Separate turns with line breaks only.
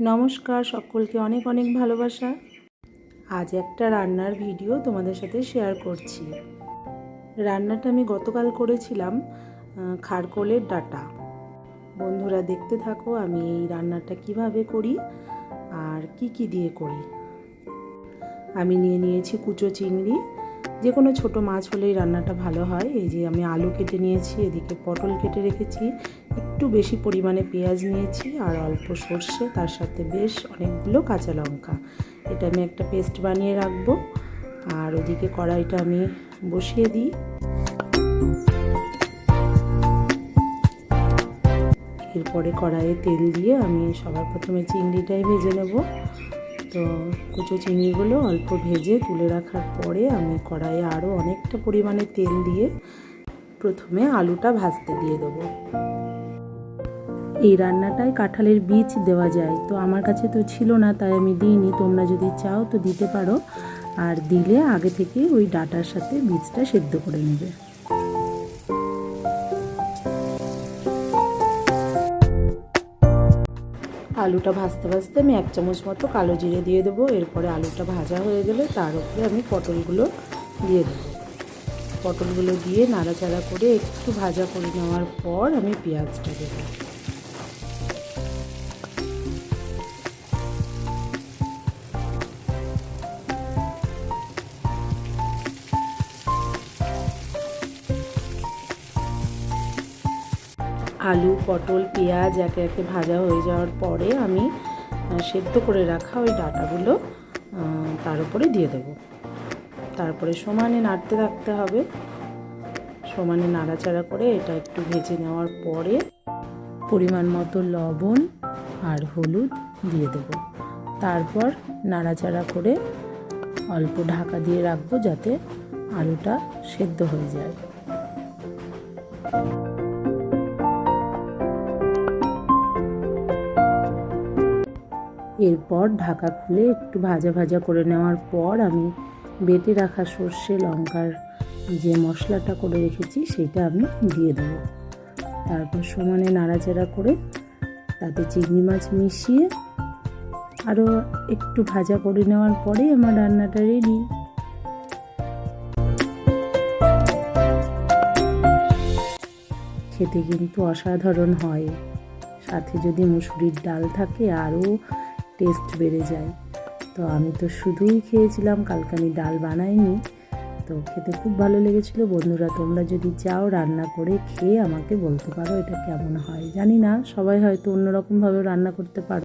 নমস্কার, সকলকে অনেক অনেক ভালোবাসা। আজ একটা রান্নার ভিডিও তোমাদের সাথে শেয়ার করছি। রান্নাটা আমি গতকাল করেছিলাম খারকোলের ডাটা। বন্ধুরা, দেখতে থাকো আমি এই রান্নাটা কীভাবে করি আর কি কি দিয়ে করি। আমি নিয়ে নিয়েছি কুচো চিংড়ি যে কোনো ছোটো মাছ হলেই রান্নাটা ভালো হয়। এই যে আমি আলু কেটে নিয়েছি, এদিকে পটল কেটে রেখেছি, একটু বেশি পরিমাণে পেঁয়াজ নিয়েছি আর অল্প সর্ষে, তার সাথে বেশ অনেকগুলো কাঁচা লঙ্কা। এটা আমি একটা পেস্ট বানিয়ে রাখব আর ওদিকে কড়াইটা আমি বসিয়ে দিই। এরপরে কড়াইয়ে তেল দিয়ে আমি সবার প্রথমে চিংড়িটাই ভেজে নেব। তো কুচো চিনিগুলো অল্প ভেজে তুলে রাখার পরে আমি কড়াইয়ে আরও অনেকটা পরিমাণে তেল দিয়ে প্রথমে আলুটা ভাজতে দিয়ে দেবো। এই রান্নাটায় কাঁঠালের বীজ দেওয়া যায়, তো আমার কাছে তো ছিল না, তাই আমি দিইনি। তোমরা যদি চাও তো দিতে পারো, আর দিলে আগে থেকে ওই ডাটার সাথে বীজটা সেদ্ধ করে নেবে। আলুটা ভাজতে ভাজতে আমি এক চামচ মতো কালো জিরে দিয়ে দেবো। এরপরে আলুটা ভাজা হয়ে গেলে তার উপরে আমি পটলগুলো দিয়ে দেবো। পটলগুলো দিয়ে নাড়াচাড়া করে একটু ভাজা করে নেওয়ার পর আমি পেঁয়াজটা দেবো। আলু, পটল, পেঁয়াজ একে একে ভাজা হয়ে যাওয়ার পরে আমি সেদ্ধ করে রাখা ওই ডাটাগুলো তার উপরে দিয়ে দেব। তারপরে সমানে নাড়তে থাকতে হবে। সমানে নাড়াচাড়া করে এটা একটু ভেজে নেওয়ার পরে পরিমাণ মতো লবণ আর হলুদ দিয়ে দেব। তারপর নাড়াচাড়া করে অল্প ঢাকা দিয়ে রাখব যাতে আলুটা সেদ্ধ হয়ে যায়। এরপর ঢাকা খুলে একটু ভাজা ভাজা করে নেওয়ার পর আমি বেটে রাখা সর্ষে, লঙ্কার যে মশলাটা করে রেখেছি সেটা আমি দিয়ে দেবো। তারপর সমানে নাড়াচাড়া করে তাতে চিংড়ি মাছ মিশিয়ে আরও একটু ভাজা করে নেওয়ার পরেই আমার রান্নাটা রেডি। খেতে কিন্তু অসাধারণ হয়। সাথে যদি মুসুরির ডাল থাকে, আরও টেস্ট বেড়ে যায়। তো আমি তো শুধুই খেয়েছিলাম, কালকে আমি ডাল বানাইনি। তো খেতে খুব ভালো লেগেছিল। বন্ধুরা, তোমরা যদি চাও রান্না করে খেয়ে আমাকে বলতে পারো এটা কেমন হয়। জানি না, সবাই হয়তো অন্যরকমভাবে রান্না করতে পারো